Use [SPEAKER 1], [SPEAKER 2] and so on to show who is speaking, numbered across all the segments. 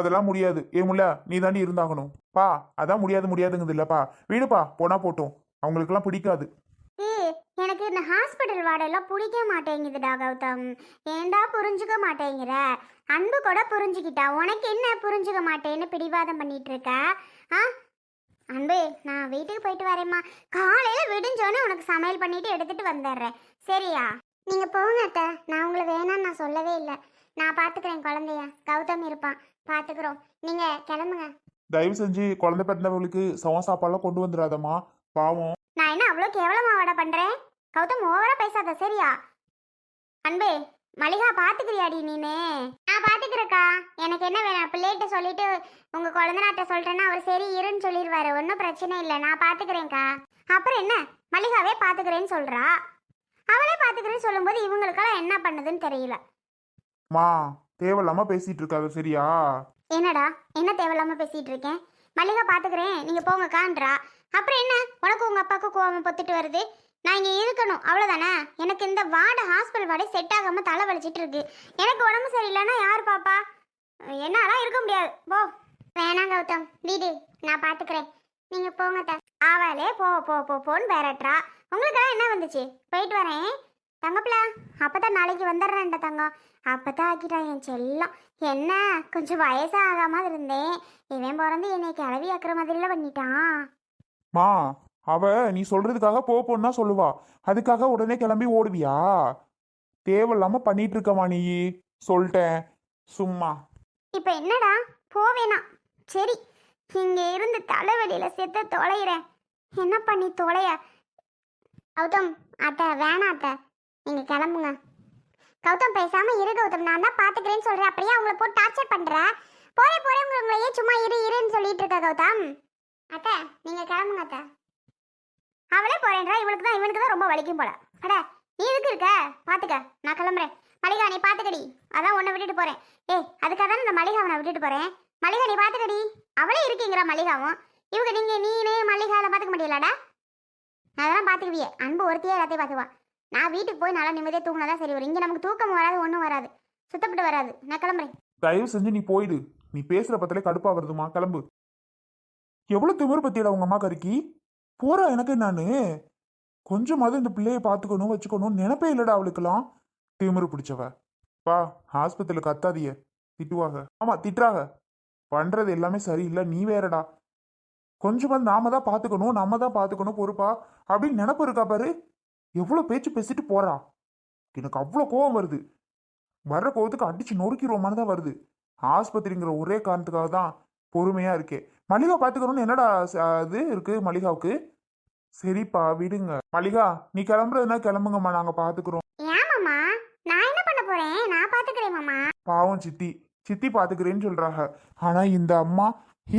[SPEAKER 1] அதெல்லாம் முடியாது. ஏ முல்ல நீ தாண்டி இருந்தாகணும். பா அதான் முடியாது முடியாதுங்குது இல்லப்பா வீடுப்பா போனா போட்டோம். அவங்களுக்குலாம் பிடிக்காது.
[SPEAKER 2] ஏய் எனக்கு இந்த ஹாஸ்பிட்டல் வாடகைலாம் பிடிக்க மாட்டேங்குதுடா கௌதம். ஏன்டா புரிஞ்சுக்க மாட்டேங்கிற? அன்பு கூட புரிஞ்சுக்கிட்டா உனக்கு என்ன புரிஞ்சுக்க மாட்டேன்னு பிடிவாதம் பண்ணிட்டு இருக்க ஆ? அன்பு நான் வீட்டுக்கு போயிட்டு வரேம்மா. காலையில விடிஞ்சோன்னே உனக்கு சமையல் பண்ணிட்டு எடுத்துட்டு வந்துடுறேன் சரியா? நீங்க போங்க அத்தை. நான் உங்களை வேணாம்னு நான் சொல்லவே இல்லை. நான் பாத்துக்கிறேன் குழந்தைய. கௌதம் இருப்பான். பாத்துக்கிறோம். நீங்க கிளம்புங்க.
[SPEAKER 1] தயவு செஞ்சு குழந்தை பிறந்தவங்களுக்கு சவ சாப்பாடுலாம் கொண்டு வந்துடாதம்மா. பாவம்.
[SPEAKER 2] நான் என்ன அவ்வளோ கேவலமா வட பண்றேன் கௌதம் ஓவரா பேசாத சரியா? அன்பே மளிகா பாத்துக்கிறியாடி நீனு? நான் பாத்துக்கிறேக்கா எனக்கு என்ன வேணும்? பிள்ளைகிட்ட சொல்லிட்டு உங்க குழந்தைனாட்ட சொல்லிட்டேன்னா அவர் சரி இருன்னு சொல்லிடுவாரு ஒன்றும் பிரச்சனை இல்லை. நான் பாத்துக்கிறேன்க்கா. அப்புறம் என்ன? மளிகாவே பாத்துக்கிறேன்னு சொல்றா. அவளே பாத்துக்கிறேன்னு சொல்லும்போது இவங்களுக்கெல்லாம் என்ன பண்ணுதுன்னு தெரியல.
[SPEAKER 1] மா தேவையில்லாம பேசிட்டு இருக்காத சரியா?
[SPEAKER 2] என்னடா என்ன தேவையில்லாம பேசிட்டு இருக்கேன் மல்லிகா பாத்துக்கிறேன் நீங்க போங்கக்கான்றா அப்புறம் என்ன? உனக்கு உங்க அப்பாவுக்கு கோவம் பொத்துட்டு வருது? நான் இங்க இருக்கணும் அவ்வளவுதானே? எனக்கு இந்த வார்டு ஹாஸ்பிட்டல் வார்டே செட் ஆகாம தலை வலிச்சிட்டு இருக்கு எனக்கு உடம்பு சரியில்லைன்னா யார் பாப்பா? என்னாலாம் இருக்க முடியாது. போ. வேணாம் கௌதம். வீடு நான் பாத்துக்கிறேன். நீங்க போங்க த. அவளே போ போ போ போன்னு பேரட்றா. உங்களுக்கெல்லாம் என்ன வந்துச்சு? போயிட்டு வரேன். தங்கப்பில அப்பதான் நாளைக்கு வந்துடுறேன்டா தங்கம். அப்பதான் ஆக்கிட்டான் என் செல்லம். என்ன? கொஞ்சம் வயசாகாம இருந்தேன். இவன் பிறந்து என்னை கிளவி ஆக்குற மாதிரிலாம் பண்ணிட்டான்.
[SPEAKER 1] மா அவ நீ சொல்றதுக்காக போ போன்னா சொல்லுவா. அதுக்காக உடனே கிளம்பி ஓடுவியா? தேவையில்லாம பண்ணிட்டு இருக்கமா நீ. சொல்லிட்டேன். சும்மா.
[SPEAKER 2] இப்போ என்னடா? போவேனா சரி இங்க இருந்து தலைவலியில செத்த தொலைகிறேன் என்ன பண்ணி தொலைய? கௌதம் அத்தை வேணாம் அத்தை. நீங்க கிளம்புங்க. கௌதம் பேசாம இரு கௌதம் நான் தான் பாத்துக்கிறேன்னு சொல்றேன் அப்படியே அவங்கள போட்டு டார்ச்சர் பண்ற. போறே போறே உங்களையே சும்மா இரு இருன்னு சொல்லிட்டு இருக்க கௌதம். அத்தை நீங்க கிளம்புங்க அத்தை. அவளே போறேன்றா இவளுக்கு தான் இவனுக்கு தான் ரொம்ப வலிக்கும் போல. அட நீ எதுக்கு இருக்க? பாத்துக்க நான் கிளம்புறேன். மளிகா நீ பாத்துக்கடி. அதான் உன்னை விட்டுட்டு போறேன். ஏய் அதுக்காக தான் இந்த மளிகாவை நான் விட்டுட்டு போறேன். மளிகா நீ பாத்துக்கடி. அவளே இருக்கீங்கிற மளிகாவும் இவங்க நீங்க நீனே மளிகாவில் பாத்துக்க முடியலடா அதெல்லாம் பாத்துக்குவியே. அன்பு ஒருத்தையே எல்லாத்தையும் பாத்துவான் நான் வீட்டுக்கு போய் நல்லா நிம்மதியாக தூங்கினாதான் சரி வரும். இங்கே நமக்கு தூக்கம் வராது ஒன்றும் வராது. சுத்தப்பட்டு வராது. நான் கிளம்புறேன்.
[SPEAKER 1] தயவு செஞ்சு நீ போயிடு. நீ பேசுகிற பத்திலே கடுப்பாக வருதுமா. கிளம்பு. எவ்வளோ திமிர் பத்தியில உங்க அம்மா கருக்கி? போறா எனக்கு நானு கொஞ்சமாவது இந்த பிள்ளையை பார்த்துக்கணும் வச்சுக்கணும் நினைப்பே இல்லடா அவளுக்கெல்லாம். திமிரு பிடிச்சவ. பா ஹாஸ்பத்திரியில் கத்தாதிய திட்டுவாங்க ஆமா திட்டுறாங்க பண்றது எல்லாமே சரியில்லை. நீ வேறடா. கொஞ்சமாவது நாம தான் பார்த்துக்கணும் நம்ம தான் பார்த்துக்கணும் பொறுப்பா. அப்படின்னு நினப்பு இருக்கா பாரு. எவ்வளவு பேச்சு பேசிட்டு போறா? எனக்கு அவ்வளோ கோவம் வருது. வர்ற கோவத்துக்கு அடிச்சு நொறுக்கிடுவோமான்னு தான் வருது. ஆஸ்பத்திரிங்கிற ஒரே காரணத்துக்காக தான் பொறுமையா இருக்கே. மளிகா பாத்துக்கணும்னு என்னடா இது இருக்கு மளிகாவுக்கு சரிப்பா விடுங்க. மளிகா நீ கிளம்புறதுனா கிளம்புங்கம்மா. நாங்க பாத்துக்கிறோம்.
[SPEAKER 2] ஏன் மாமா? நான் என்ன பண்ண போறேன்? நான் பாத்துக்கிறேன் மாமா.
[SPEAKER 1] பாவம் சித்தி. சித்தி பாத்துக்கிறேன்னு சொல்றாங்க ஆனா இந்த அம்மா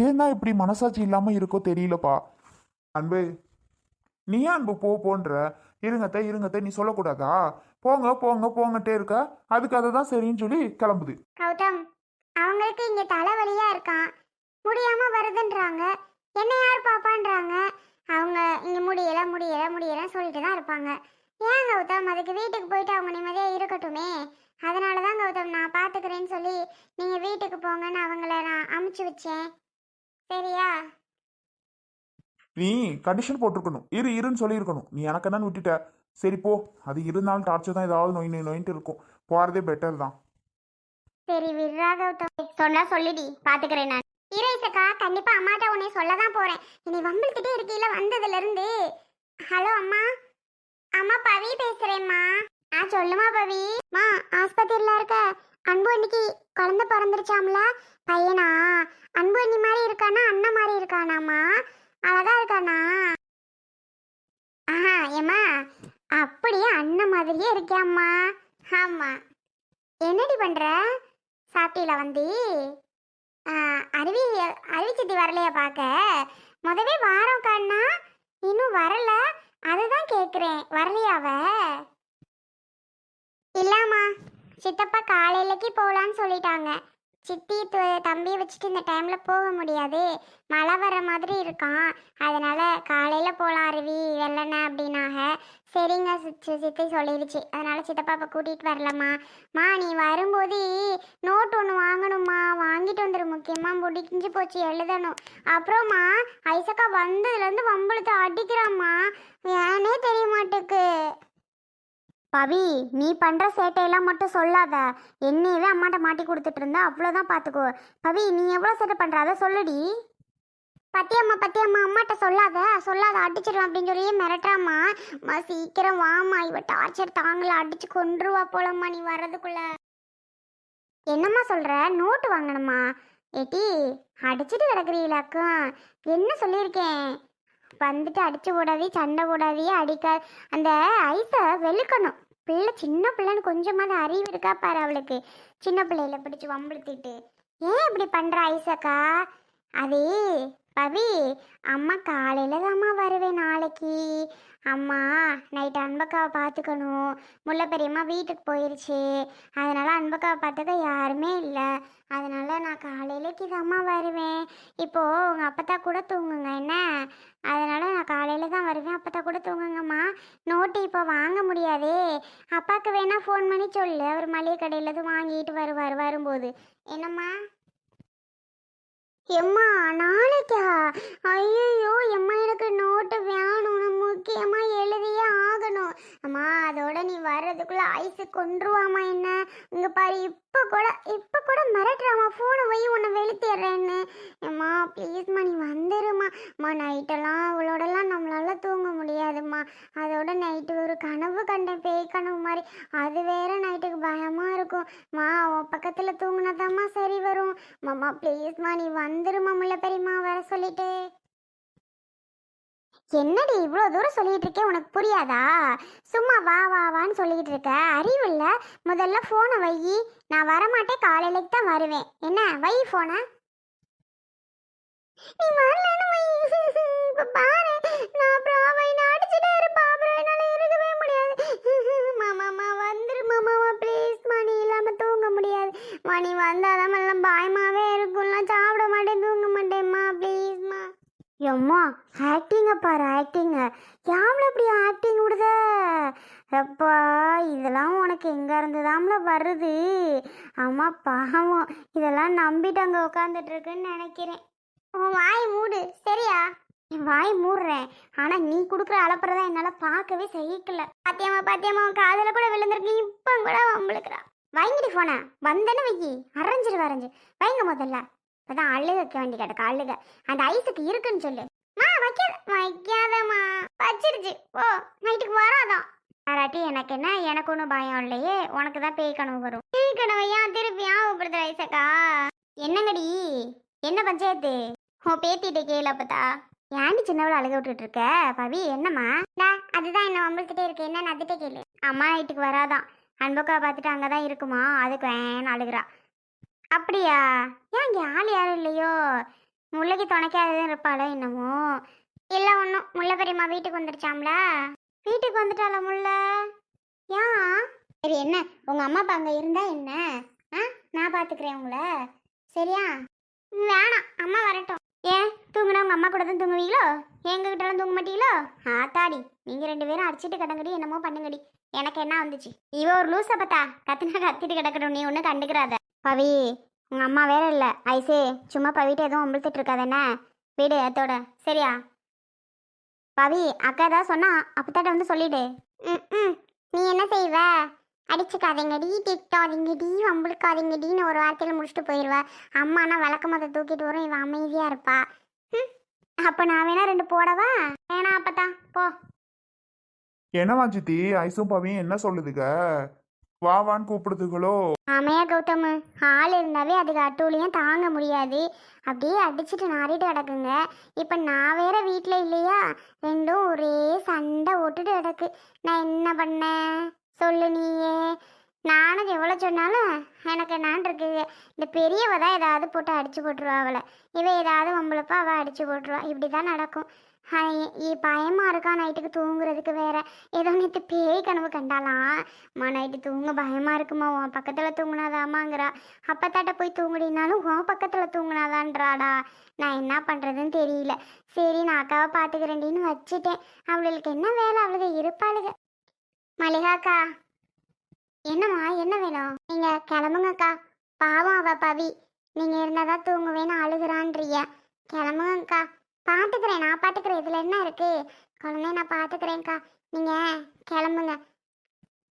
[SPEAKER 1] ஏன் தான் இப்படி மனசாட்சி இல்லாம இருக்கோ தெரியலப்பா. அன்பு நீ ஏன் அன்பு போ போன்ற? இருங்கத்த இருங்கத்த நீ சொல்லக்கூடாதா? போங்க போங்க போங்கட்டே இருக்க. அதுக்கு அதை தான் சரின்னு சொல்லி கிளம்புது.
[SPEAKER 2] கௌதம் அவங்களுக்கு இங்க தலைவலியா இருக்கான் முடியாம வருதுன்றாங்க. என்ன யார் பாப்பான்றாங்க? அவங்க இங்க முடியல முடியல முடியல சொல்லிட்டு தான் இருப்பாங்க. ஏன் கௌதம்? அதுக்கு வீட்டுக்கு போயிட்டு அவங்க நிம்மதியா இருக்கட்டுமே. அதனால தான் கௌதம் நான் பார்த்துக்கிறேன்னு சொல்லி நீங்கள் வீட்டுக்கு போங்கன்னு அவங்கள நான் அமுச்சு வச்சேன். சரியா?
[SPEAKER 1] நீ கண்டிஷன் போட்டிருக்கணும். இரு இருன்னு சொல்லியிருக்கணும். நீ எனக்கு என்னன்னு விட்டுட்ட சரி போ. அது இருந்தாலும் டார்ச்சர் தான் ஏதாவது நோய் நோயின்ட்டு இருக்கும். போகிறதே பெட்டர் தான்.
[SPEAKER 2] சரி விட்றா சொன்னா சொல்லிடி. பாத்துக்கிறேன் நான். ஈரேசக்கா கண்டிப்பா அம்மாட்ட உன்னை சொல்ல தான் போறேன். இனி வம்பிழுத்துட்டே இருக்கையில வந்ததுல இருந்து ஹலோ அம்மா. அம்மா பவி பேசுறேம்மா. ஆ சொல்லுமா பவி. மா ஆஸ்பத்திரியில இருக்க அன்பு அன்னைக்கு குழந்தை பிறந்துருச்சாம்ல? பையனா? அன்பு அண்ணி மாதிரி இருக்கானா அண்ணன் மாதிரி இருக்கானாமா அழகா இருக்கானா? ஆஹா ஏம்மா அப்படியே அண்ணன் மாதிரியே இருக்கியாம்மா. ஆமா. என்னடி பண்ற? சாப்பிட்டீல வந்து? ஆ, அருவி அருவி வரலையா பார்க்க? முதவே வாரம் கண்ணா இன்னும் வரல. அதுதான் கேட்குறேன் வரலையாவ இல்லாமா சித்தப்பா காலையிலக்கு போகலான்னு சொல்லிட்டாங்க. சித்தி தம்பி தம்பியை வச்சுட்டு இந்த டைமில் போக முடியாது. மழை வர மாதிரி இருக்கான் அதனால் காலையில் போகலாம் அருவி வெள்ளன அப்படின்னாக. சரிங்க சித்தி சித்தி சொல்லிடுச்சு அதனால் சித்தப்பாப்பா கூட்டிகிட்டு வரலம்மா. மா நீ வரும்போது நோட் ஒன்று வாங்கணும்மா. வாங்கிட்டு வந்துரு. முக்கியமாக முடிஞ்சு போச்சு எழுதணும். அப்புறமா ஐசக்கா வந்ததுலேருந்து வம்பளத்தை அடிக்கிறாம்மா. ஏனே தெரிய மாட்டேக்கு. பவி நீ பண்ற சேட்டையெல்லாம் மட்டும் சொல்லாத. என்னையவே அம்மாட்ட மாட்டி கொடுத்துட்டு இருந்தா அவ்வளோதான் பார்த்துக்கோ பவி நீ எவ்வளோ சேட்டை பண்ணுற அதை சொல்லுடி. பத்தியம்மா பத்தியம்மா அம்மாட்ட சொல்லாத. சொல்லாத அடிச்சிடும் அப்படின்னு சொல்லி மிரட்டாமா மா சீக்கிரம் வாமா இவ டார்ச்சர் தாங்கல அடிச்சு கொன்றுவா போலம்மா நீ வர்றதுக்குள்ள. என்னம்மா சொல்ற? நோட்டு வாங்கணுமா? ஏட்டி அடிச்சிட்டு கிடக்குறீங்களாக்கும் என்ன சொல்லியிருக்கேன்? வந்துட்டு அடிச்சு விடாதே சண்டை விடாதே அடிக்க அந்த ஐஸை வெளுக்கணும். பிள்ளை சின்ன பிள்ளைன்னு கொஞ்சமாவது அறிவு இருக்கா பாரு அவளுக்கு. சின்ன பிள்ளையில பிடிச்சி வம்பிழுத்திட்டு. ஏன் இப்படி பண்ற ஐசக்கா அது பவி அம்மா காலையில தாம்மா வருவேன் நாளைக்கு. அம்மா நைட் அன்பக்காவை பார்த்துக்கணும். முல்லை பெரியம்மா வீட்டுக்கு போயிடுச்சு அதனால் அன்பக்காவை பார்த்துக்க யாருமே இல்லை. அதனால் நான் காலையிலக்கு தாம்மா வருவேன். இப்போது உங்கள் அப்பத்தா கூட தூங்குங்க என்ன? அதனால் நான் காலையில் தான் வருவேன். அப்பத்தா கூட தூங்குங்கம்மா. நோட்டு இப்போ வாங்க முடியாதே. அப்பாவுக்கு வேணால் ஃபோன் பண்ணி சொல்லு. அவர் மளிகை கடையில் வாங்கிட்டு வருவார் வரும்போது. என்னம்மா? எம்மா நாளைக்கா? ஐயோ எம்மா எனக்கு நோட்டு வேணும் முக்கியமா எழுதியே ஆகணும். அம்மா அதோட நீ வர்றதுக்குள்ள ஐஸு கொன்றுவாமா என்ன? இங்க பாரு இப்ப கூட இப்ப கூட மிரட்டுறாமா? ஃபோனை போய் உன்னை வெளுத்திடுறேன்னு. அம்மா ப்ளீஸ்மா நீ வந்துருமா. அம்மா நைட்டெல்லாம் அவளோடலாம் நம்மளால தூங்க முடியாதும்மா. அதோட நைட்டு ஒரு கனவு கண்டேன் பேய் கனவு மாதிரி. அது வேற நைட்டுக்கு பயமா இருக்கும். மா உன் பக்கத்துல தூங்குனாதாம்மா சரி வரும். மாமா ப்ளீஸ்மா நீ வந்துருமா முல்ல பெரியம்மா வர சொல்லிட்டு. என்னடி இவ்வளோ தூரம் சொல்லிட்டு இருக்கே உனக்கு புரியாதா? சும்மா வா வா வான்னு சொல்லிட்டு இருக்க. அறிவு இல்லை. முதல்ல ஃபோனை வை. நான் வரமாட்டேன் காலையிலேக்கு தான் வருவேன். என்ன? வை ஃபோனை நான் அப்புறம் அவை இருப்பா. அப்புறம் என்னால் இருக்கவே முடியாது. மாமாமா ப்ளீஸ் மணி இல்லாமல் தூங்க முடியாது. மணி வந்தால் தான் எல்லாம் பயமாகவே இருக்கும். எம்மா ஆக்டிங்க பாரு ஆக்டிங்க யாமல இப்படி ஆக்டிங் விடுத? அப்பா இதெல்லாம் உனக்கு எங்கேருந்து தாம்ல வருது? அம்மா பாவம். இதெல்லாம் நம்பிட்டு அங்கே உட்காந்துட்டு இருக்குன்னு நினைக்கிறேன். உன் வாய் மூடு சரியா? என் வாய் மூடுறேன். ஆனால் நீ கொடுக்குற அலப்புறதான் என்னால் பார்க்கவே சகிக்கல பாத்தியம்மா பாத்தியம்மா உன் காதில் கூட விழுந்திருக்கு. இப்போ கூட வம்பளுக்குறா வாங்கிட்டு போனேன் வந்தேன்னு வைக்கி அரைஞ்சிரு வரைஞ்சு. வைங்க முதல்ல. இப்பதான் அழுக வைக்க வேண்டி கிடக்கு அழுக. அந்த ஐஸுக்கு இருக்குன்னு சொல்லு. மா வைக்க வைக்காதம்மா. வச்சிருச்சு. ஓ நைட்டுக்கு வராதான் பாராட்டி எனக்கு என்ன? எனக்கு ஒன்றும் பயம் இல்லையே. உனக்கு தான் பேய் கனவு வரும். பேய் கனவை ஏன் திருப்பி ஆகப்படுது ஐசக்கா? என்னங்கடி? என்ன பஞ்சாயத்து? உன் பேத்திட்டு கேள அப்பதா ஏன்டி சின்னவள அழுக விட்டுட்டு இருக்க? பவி என்னம்மா? அதுதான் என்ன வம்பிழுத்துட்டே இருக்கு. என்ன நதிட்டே கேளு. அம்மா நைட்டுக்கு வராதான் அன்பக்கா பார்த்துட்டு அங்கே தான் இருக்குமா? அதுக்கு வேணும் அழுகுறா. அப்படியா? ஏன் இங்கே ஆள் யாரும் இல்லையோ? முல்லைக்கு துணைக்காததும் இருப்பாளோ என்னமோ? இல்லை ஒன்றும் முல்லை பெரியம்மா வீட்டுக்கு வந்துடுச்சாம்ல வீட்டுக்கு வந்துட்டாளா முல்லை? ஏன்? சரி என்ன? உங்கள் அம்மா அப்பா அங்கே இருந்தா என்ன? ஆ? நான் பார்த்துக்கிறேன் உங்களை. சரியா? வேணாம். அம்மா வரட்டும். ஏன் தூங்குனா உங்கள் அம்மா கூட தான் தூங்குவீங்களோ? எங்ககிட்டலாம் தூங்க மாட்டீங்களோ? ஆத்தாடி நீங்கள் ரெண்டு பேரும் அடிச்சிட்டு கிடங்கடி என்னமோ பண்ணுங்கடி. எனக்கு என்ன வந்துச்சு? இவ ஒரு லூசை பார்த்தா கத்துனா கத்திட்டு கிடக்கணும் நீ ஒன்றும் கண்டுக்கிறாத. பவி உங்கள் அம்மா வேற இல்லை. ஐசே சும்மா பவிட்டு எதுவும் அம்பிழ்த்துட்டு இருக்காத என்ன? வீடு அதோட சரியா? பவி அக்கா ஏதாவது சொன்னா அப்பத்தாட்ட வந்து சொல்லிடு. ம் ம். நீ என்ன செய்வ? அடிச்சுக்காதீங்கடி திட்டாதீங்கடி வம்புழுக்காதீங்கடின்னு ஒரு வார்த்தையில் முடிச்சுட்டு போயிடுவ அம்மானா விளக்கமத்தை தூக்கிட்டு வரும் இவன் அமைதியாக இருப்பா. ம் அப்போ நான் வேணா ரெண்டு போடவா? வேணாம் அப்பதான் போ.
[SPEAKER 1] என்னவா சித்தி? ஐசும் பவியும் என்ன சொல்லுதுக? வா கூப்பிடுதுகளோ?
[SPEAKER 2] ஆமையா கௌதம் ஆள் இருந்தாவே அதுக்கு அட்டூழியம் தாங்க முடியாது. அப்படியே அடிச்சுட்டு நாரிட்டு கிடக்குங்க. இப்போ நான் வேற வீட்டில் இல்லையா? ரெண்டும் ஒரே சண்டை ஓட்டுட்டு கிடக்கு. நான் என்ன பண்ணேன்? சொல்லு நீயே. நானும் எவ்வளோ சொன்னாலும் எனக்கு என்னான் இருக்கு இந்த பெரியவ தான் ஏதாவது போட்டு அடிச்சு போட்டுருவா அவளை. இவ ஏதாவது வம்பளப்பா அவள் அடிச்சு போட்டுருவா. இப்படி தான் நடக்கும். ஹாய் பயமா இருக்கா? நைட்டுக்கு தூங்குறதுக்கு வேற. ஏதோ நேற்று பேய் கனவு கண்டாலாம் அம்மா நைட்டு தூங்க பயமா இருக்குமா? உன் பக்கத்தில் தூங்குனாதாமாங்கிறா. அப்பத்தாட்ட போய் தூங்குடினாலும் உன் பக்கத்தில் தூங்குனாதான்றாடா. நான் என்ன பண்ணுறதுன்னு தெரியல. சரி நான் அக்காவை பார்த்துக்கிறேன்டின்னு வச்சுட்டேன். அவளுக்கு என்ன வேலை? அவளுக்கு இருப்பாளுக. மளிகாக்கா என்னம்மா என்ன வேணும்? நீங்கள் கிளம்புங்கக்கா. பாவம் அவ பவி. நீங்கள் இருந்தால் தான் தூங்குவேன்னு அழுகுறான்றிய. கிளம்புங்கக்கா. பார்த்துக்கிறேன் நான் பார்த்துக்கிறேன் இதில் என்ன இருக்கு? குழந்தைய நான் பார்த்துக்கிறேன்க்கா நீங்கள் கிளம்புங்க.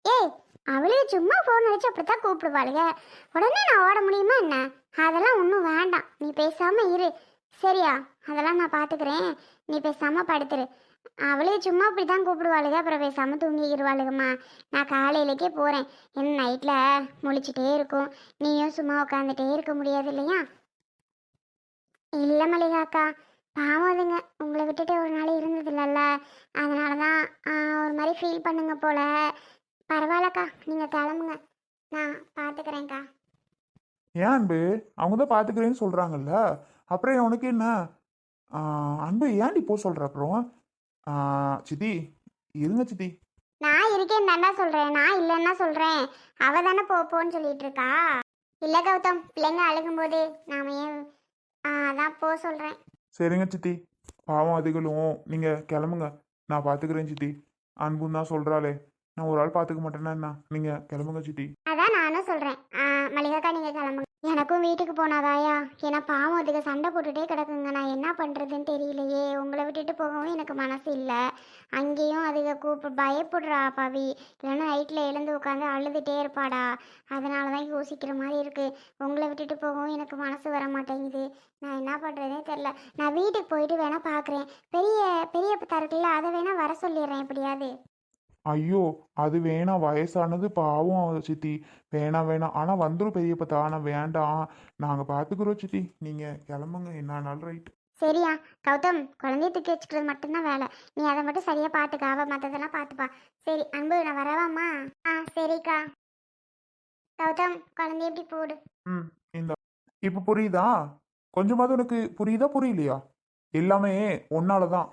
[SPEAKER 2] ஏய் அவளுக்கு சும்மா ஃபோன் அடிச்சு அப்படித்தான் கூப்பிடுவாளுங்க உடனே நான் ஓட முடியுமா என்ன? அதெல்லாம் ஒன்றும் வேண்டாம். நீ பேசாமல் இரு. சரியா? அதெல்லாம் நான் பார்த்துக்கிறேன் நீ பேசாமல் படுத்துரு. அவளே சும்மா அப்படி தான் கூப்பிடுவாளுங்க அப்புறம் பேசாமல் தூங்கிக்கிடுவாளுங்கம்மா நான் காலையிலேக்கே போகிறேன் என்ன நைட்டில் முழிச்சிட்டே இருக்கும். நீயும் சும்மா உட்காந்துட்டே இருக்க முடியாது இல்லையா? இல்லை மல்லிகாக்கா பாவம் அதுங்க. உங்களை விட்டுட்டு ஒரு நாள் இருந்தது இல்லைல்ல அதனால தான் ஒரு மாதிரி ஃபீல் பண்ணுங்க போல. பரவாயில்லக்கா நீங்கள் கிளம்புங்க. நான் பார்த்துக்கிறேன்க்கா
[SPEAKER 1] ஏன் அன்பு? அவங்க தான் பார்த்துக்கிறேன்னு சொல்கிறாங்கல்ல அப்புறம் உனக்கு என்ன? அன்பு ஏன்டி போ சொல்கிற அப்புறம்? சித்தி இருங்க சித்தி.
[SPEAKER 2] நான் இருக்கேன் தாண்டா சொல்கிறேன் நான் இல்லைன்னா சொல்கிறேன் அவ தானே போ போன்னு சொல்லிட்டு இருக்கா இல்லை கௌதம் பிள்ளைங்க அழுகும்போது நாம ஏன் அதான் போ சொல்கிறேன்
[SPEAKER 1] சரிங்க சித்தி. பாவம் அதுகளும் நீங்கள் கிளம்புங்க. நான் பார்த்துக்கிறேன் சித்தி. அன்பும் தான் சொல்கிறாளே நான் ஒரு ஆள் பார்த்துக்க மாட்டேன்னா என்ன? நீங்கள் கிளம்புங்க சித்தி.
[SPEAKER 2] அதான் நானும் சொல்கிறேன் மளிகாக்கா நீங்கள் கிளம்புங்க. எனக்கும் வீட்டுக்கு போனாதாயா? ஏன்னா பாவம் அதுக்கு சண்டை போட்டுகிட்டே கிடக்குங்க. நான் என்ன பண்ணுறதுன்னு தெரியலையே. உங்களை விட்டுட்டு போகவும் எனக்கு மனசு இல்லை. அங்கேயும் அதுக கூப்ப பயப்படுறா பவி. இல்லைன்னா நைட்டில் எழுந்து உட்காந்து அழுதுகிட்டே இருப்பாடா. அதனால தான் யோசிக்கிற மாதிரி இருக்குது உங்களை விட்டுட்டு போகவும் எனக்கு மனசு வர மாட்டேங்குது. நான் என்ன பண்ணுறதே தெரில நான் வீட்டுக்கு போயிட்டு வேணால் பார்க்குறேன் பெரிய பெரிய தருக்குல்ல அதை வேணால் வர சொல்லிடுறேன் எப்படியாவது.
[SPEAKER 1] ஐயோ அது வேணாம் வயசானது பாவம் சித்தி. வேணாம் வேணாம் ஆனால் வந்துடும் பெரியப்பத்தா ஆனால் வேண்டாம். நாங்கள் பார்த்துக்குறோம் சித்தி. நீங்கள் கிளம்புங்க. என்னானாலும் ரைட்
[SPEAKER 2] சரியா. கௌதம் குழந்தைய தூக்கி வச்சுக்கிறது மட்டும்தான் வேலை. நீ அதை மட்டும் சரியா பார்த்துக்க மற்றதெல்லாம் பார்த்துப்பா சரி அன்பு நான் வரவாம்மா? ஆ சரிக்கா. கௌதம் குழந்தைய எப்படி போடு.
[SPEAKER 1] ம் இந்த இப்போ புரியுதா? கொஞ்சமாவது உனக்கு புரியுதா புரியலையா? எல்லாமே ஒன்னால தான்